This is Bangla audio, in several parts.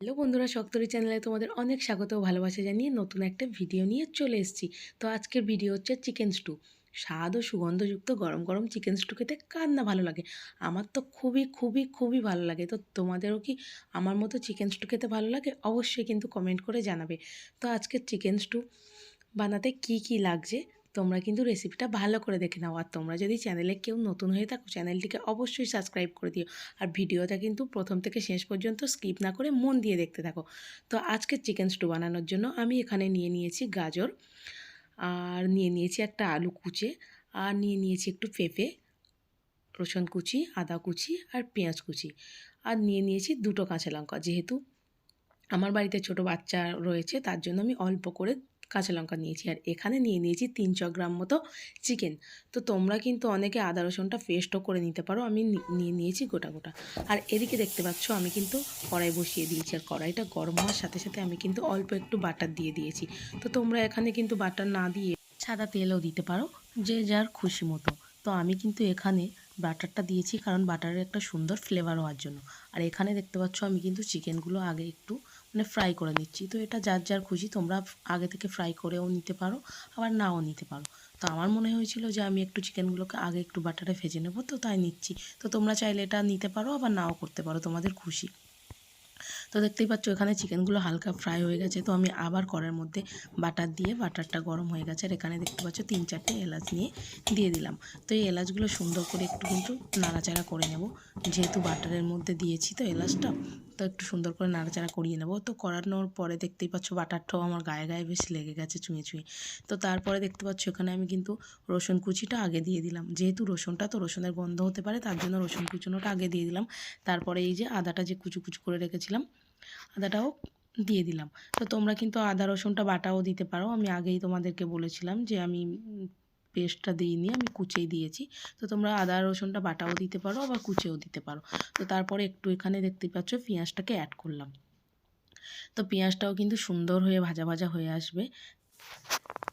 হ্যালো বন্ধুরা শক্তরি চ্যানেলে তোমাদের অনেক স্বাগত ও ভালোবাসা জানিয়ে নতুন একটা ভিডিও নিয়ে চলে এসেছি। তো আজকের ভিডিও হচ্ছে চিকেন স্টু। স্বাদ ও সুগন্ধযুক্ত গরম গরম চিকেন স্টু খেতে কার না ভালো লাগে? আমার তো খুবই খুবই খুবই ভালো লাগে। তো তোমাদেরও কি আমার মতো চিকেন স্টু খেতে ভালো লাগে? অবশ্যই কিন্তু কমেন্ট করে জানাবে। তো আজকের চিকেন স্টু বানাতে কি কি লাগছে? তোমরা কিন্তু রেসিপিটা ভালো করে দেখে নাও। আর তোমরা যদি চ্যানেলে কেউ নতুন হয়ে থাকো চ্যানেলটিকে অবশ্যই সাবস্ক্রাইব করে দিও। আর ভিডিওটা কিন্তু প্রথম থেকে শেষ পর্যন্ত স্কিপ না করে মন দিয়ে দেখতে থাকো। তো আজকে চিকেন স্টু বানানোর জন্য আমি এখানে নিয়ে নিয়েছি গাজর, আর নিয়ে নিয়েছি একটা আলু কুচে, আর নিয়ে নিয়েছি একটু পেঁপে, রসুন কুচি, আদা কুচি, আর পেঁয়াজ কুচি। আর নিয়ে নিয়েছি দুটো কাঁচা লঙ্কা। যেহেতু আমার বাড়িতে ছোট বাচ্চা রয়েছে, তার জন্য আমি অল্প করে কাঁচা লঙ্কা নিয়েছি। আর এখানে নিয়ে নিয়েছি তিন তিনশো গ্রাম মতো চিকেন। তো তোমরা কিন্তু অনেকে আদা রসুনটা পেস্টও করে নিতে পারো। আমি নিয়ে নিয়েছি গোটা গোটা। আর এদিকে দেখতে পাচ্ছ আমি কিন্তু কড়াই বসিয়ে দিয়েছি। আর কড়াইটা গরম হওয়ার সাথে সাথে আমি কিন্তু অল্প একটু বাটার দিয়ে দিয়েছি। তো তোমরা এখানে কিন্তু বাটার না দিয়ে সাদা তেলও দিতে পারো, যে যার খুশি মতো। তো আমি কিন্তু এখানে বাটারটা দিয়েছি কারণ বাটারের একটা সুন্দর ফ্লেভার হওয়ার জন্য। আর এখানে দেখতে পাচ্ছ আমি কিন্তু চিকেনগুলো আগে একটু মানে ফ্রাই করে নিচ্ছি। তো এটা যার যার খুশি তোমরা আগে থেকে ফ্রাই করেও নিতে পারো, আবার নাও নিতে পারো। তো আমার মনে হয়েছিল যে আমি একটু চিকেনগুলোকে আগে একটু বাটারে ভেজে নেব, তো তাই নিচ্ছি। তো তোমরা চাইলে এটা নিতে পারো, আবার নাও করতে পারো, তোমাদের খুশি। তো দেখতেই পাচ্ছ, এখানে চিকেনগুলো হালকা ফ্রাই হয়ে গেছে। তো আমি আবার কড়ার মধ্যে বাটার দিয়ে, বাটারটা গরম হয়ে গেছে। আর এখানে দেখতে পাচ্ছ, তিন চারটে এলাচ নিয়ে দিয়ে দিলাম। তো এই এলাচগুলো সুন্দর করে একটু কিন্তু নাড়াচাড়া করে নেব। যেহেতু বাটারের মধ্যে দিয়েছি তো এলাচটা, তো একটু সুন্দর করে নাড়াচাড়া করিয়ে নেব। তো করানোর পরে দেখতেই পাচ্ছ, বাটারটাও আমার গায়ে গায়ে বেশ লেগে গেছে চুঁয়ে চুঁয়ে। তো তারপরে দেখতে পাচ্ছ, এখানে আমি কিন্তু রসুন কুচিটা আগে দিয়ে দিলাম। যেহেতু রসুনটা তো রসুনের গন্ধ হতে পারে, তার জন্য রসুন কুচুনোটা আগে দিয়ে দিলাম। তারপরে এই যে আদাটা যে কুচু কুচু করে রেখেছিলাম আদাটাও দিয়ে দিলাম। তো তোমরা কিন্তু আদা, রসুনটা বাটাও দিতে পারো। আমি আগেই তোমাদেরকে বলেছিলাম যে আমি পেস্টটা দিই দিইনি, আমি কুচেই দিয়েছি। তো তোমরা আদা, রসুনটা বাটাও দিতে পারো, আবার কুচেও দিতে পারো। তো তারপরে একটু এখানে দেখতে পাচ্ছ পেঁয়াজটাকে অ্যাড করলাম। তো পেঁয়াজটাও কিন্তু সুন্দর হয়ে ভাজা ভাজা হয়ে আসবে।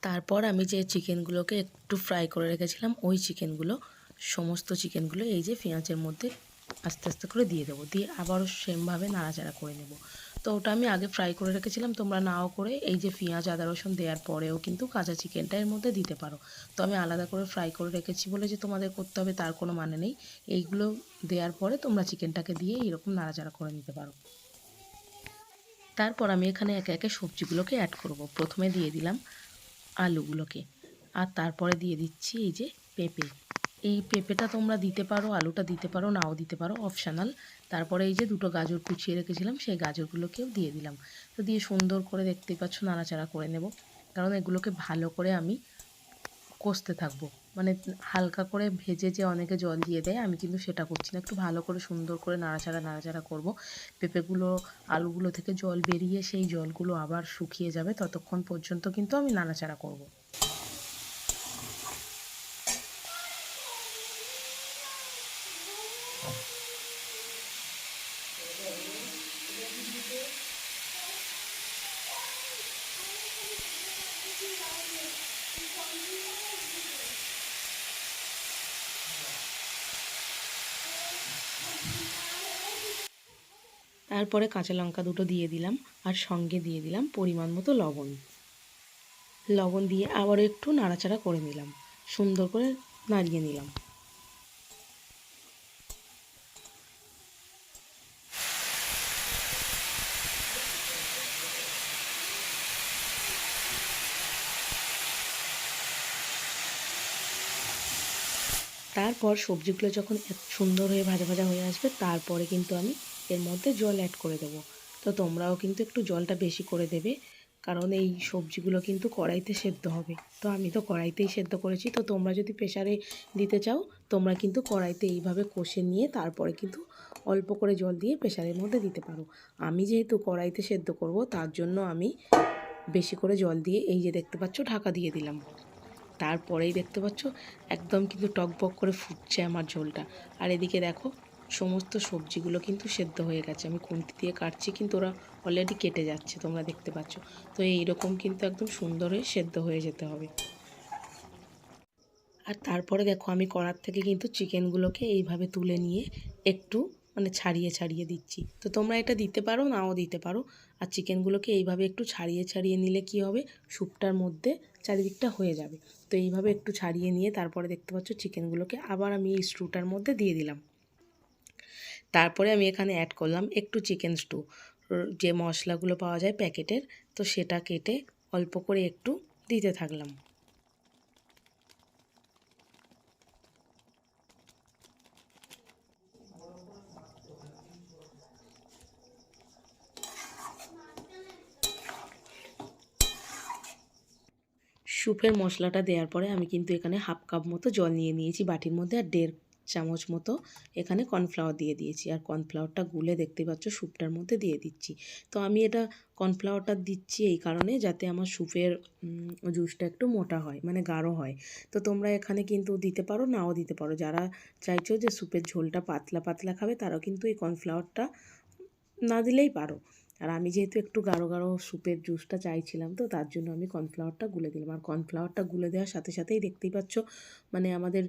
তারপর আমি যে চিকেনগুলোকে একটু ফ্রাই করে রেখেছিলাম, ওই চিকেনগুলো, সমস্ত চিকেনগুলো, এই যে পেঁয়াজের মধ্যে আস্তে আস্তে করে দিয়ে দেবো। দিয়ে আবারও সেমভাবে নাড়াচাড়া করে নেব। তো ওটা আমি আগে ফ্রাই করে রেখেছিলাম, তোমরা নাও করে এই যে পেঁয়াজ, আদা, রসুন দেওয়ার পরেও কিন্তু কাঁচা চিকেনটা এর মধ্যে দিতে পারো। তো আমি আলাদা করে ফ্রাই করে রেখেছি বলে যে তোমাদের করতে হবে তার কোনো মানে নেই। এইগুলো দেওয়ার পরে তোমরা চিকেনটাকে দিয়ে এরকম নাড়াচাড়া করে নিতে পারো। তারপর আমি এখানে একে একে সবজিগুলোকে অ্যাড করব। প্রথমে দিয়ে দিলাম আলুগুলোকে। আর তারপরে দিয়ে দিচ্ছি এই যে পেঁপে। এই পেঁপেটা তোমরা দিতে পারো, আলুটা দিতে পারো, নাও দিতে পারো অপশানাল তারপরে এই যে দুটো গাজর কুচিয়ে রেখেছিলাম, সেই গাজরগুলোকেও দিয়ে দিলাম। তো দিয়ে সুন্দর করে দেখতেই পাচ্ছ, নাড়াচাড়া করে নেব। কারণ এগুলোকে ভালো করে আমি কষতে থাকব। মানে হালকা করে ভেজে যে অনেকে জল দিয়ে দেয়, আমি কিন্তু সেটা করছি না। একটু ভালো করে সুন্দর করে নাড়াচাড়া নাড়াচাড়া করব। পেঁপেগুলো, আলুগুলো থেকে জল বেরিয়ে সেই জলগুলো আবার শুকিয়ে যাবে, ততক্ষণ পর্যন্ত কিন্তু আমি নাড়াচাড়া করব। তারপরে কাঁচা লঙ্কা দুটো দিয়ে দিলাম আর সঙ্গে দিয়ে দিলাম পরিমাণ মতো লবণ। লবণ দিয়ে আবার একটু নাড়াচাড়া করে নিলাম, সুন্দর করে নাড়িয়ে নিলাম। তারপর সবজিগুলো যখন সুন্দর হয়ে ভাজা ভাজা হয়ে আসবে, তারপরে কিন্তু আমি এর মধ্যে জল অ্যাড করে দেবো। তো তোমরাও কিন্তু একটু জলটা বেশি করে দেবে, কারণ এই সবজিগুলো কিন্তু কড়াইতে সেদ্ধ হবে। তো আমি তো কড়াইতেই সেদ্ধ করেছি, তো তোমরা যদি প্রেশারে দিতে চাও, তোমরা কিন্তু কড়াইতে এইভাবে কষে নিয়ে তারপরে কিন্তু অল্প করে জল দিয়ে প্রেশারের মধ্যে দিতে পারো। আমি যেহেতু কড়াইতে সেদ্ধ করব, তার জন্য আমি বেশি করে জল দিয়ে এই যে দেখতে পাচ্ছ, ঢাকা দিয়ে দিলাম। তারপরেই দেখতে পাচ্ছ, একদম কিন্তু টকবক করে ফুটছে আমার ঝোলটা। আর এদিকে দেখো সমস্ত সবজিগুলো কিন্তু সেদ্ধ হয়ে গেছে। আমি খুন্তি দিয়ে কাটছি, কিন্তু ওরা অলরেডি কেটে যাচ্ছে, তোমরা দেখতে পাচ্ছ। তো এইরকম কিন্তু একদম সুন্দর হয়ে সেদ্ধ হয়ে যেতে হবে। আর তারপরে দেখো, আমি কড়ার থেকে কিন্তু চিকেনগুলোকে এইভাবে তুলে নিয়ে একটু মানে ছাড়িয়ে ছাড়িয়ে দিচ্ছি। তো তোমরা এটা দিতে পারো, নাও দিতে পারো। আর চিকেনগুলোকে এইভাবে একটু ছাড়িয়ে ছাড়িয়ে নিলে কি হবে? স্যুপটার মধ্যে চারিদিকটা হয়ে যাবে। তো এইভাবে একটু ছাড়িয়ে নিয়ে তারপরে দেখতে পাচ্ছ, চিকেনগুলোকে আবার আমি এই স্টুটার মধ্যে দিয়ে দিলাম। তারপরে আমি এখানে অ্যাড করলাম একটু চিকেন স্টু যে মশলাগুলো পাওয়া যায় প্যাকেটের, তো সেটা কেটে অল্প করে একটু দিতে থাকলাম। স্যুপের মশলাটা দেওয়ার পরে আমি কিন্তু এখানে হাফ কাপ মতো জল নিয়ে নিয়েছি বাটির মধ্যে, আর দেড় চামচ মতো এখানে কর্নফ্লাওয়ার দিয়ে দিয়েছি। আর কর্নফ্লাওয়ারটা গুলে দেখতে পাচ্ছ স্যুপটার মধ্যে দিয়ে দিচ্ছি। তো আমি এটা কর্নফ্লাওয়ারটা দিচ্ছি এই কারণে যাতে আমার স্যুপের জুসটা একটু মোটা হয় মানে গাঢ় হয়। তো তোমরা এখানে কিন্তু দিতে পারো, নাও দিতে পারো। যারা চাইছো যে স্যুপের ঝোলটা পাতলা পাতলা খাবে, তারাও কিন্তু এই কর্নফ্লাওয়ারটা না দিলেই পারো। আর আমি যেহেতু একটু গাঢ় গাঢ় স্যুপের জুসটা চাইছিলাম তো তার জন্য আমি কর্নফ্লাওয়ারটা গুলে দিলাম। আর কর্নফ্লাওয়ারটা গুলে দেওয়ার সাথে সাথেই দেখতেই পাচ্ছ মানে আমাদের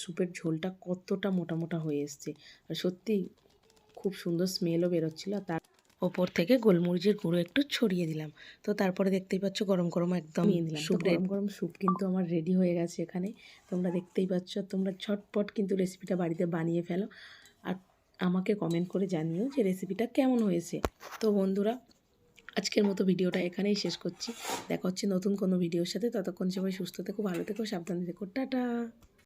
স্যুপের ঝোলটা কতটা মোটা মোটা হয়ে এসছে। আর সত্যি খুব সুন্দর স্মেলও বেরোচ্ছিলো। আর তার ওপর থেকে গোলমরিচের গুঁড়ো একটু ছড়িয়ে দিলাম। তো তারপরে দেখতেই পাচ্ছ গরম গরম একদম স্যুপ গরম গরম স্যুপ কিন্তু আমার রেডি হয়ে গেছে এখানে। তোমরা দেখতেই পাচ্ছ তোমরা ঝটপট কিন্তু রেসিপিটা বাড়িতে বানিয়ে ফেলো। আমাকে কমেন্ট করে জানিও যে রেসিপিটা কেমন হয়েছে। তো বন্ধুরা, আজকের মতো ভিডিওটা এখানেই শেষ করছি। দেখা হচ্ছে নতুন কোনো ভিডিওর সাথে। ততক্ষণ সবাই সুস্থ থেকো, ভালো থেকো, সাবধানে থেকো। টাটা!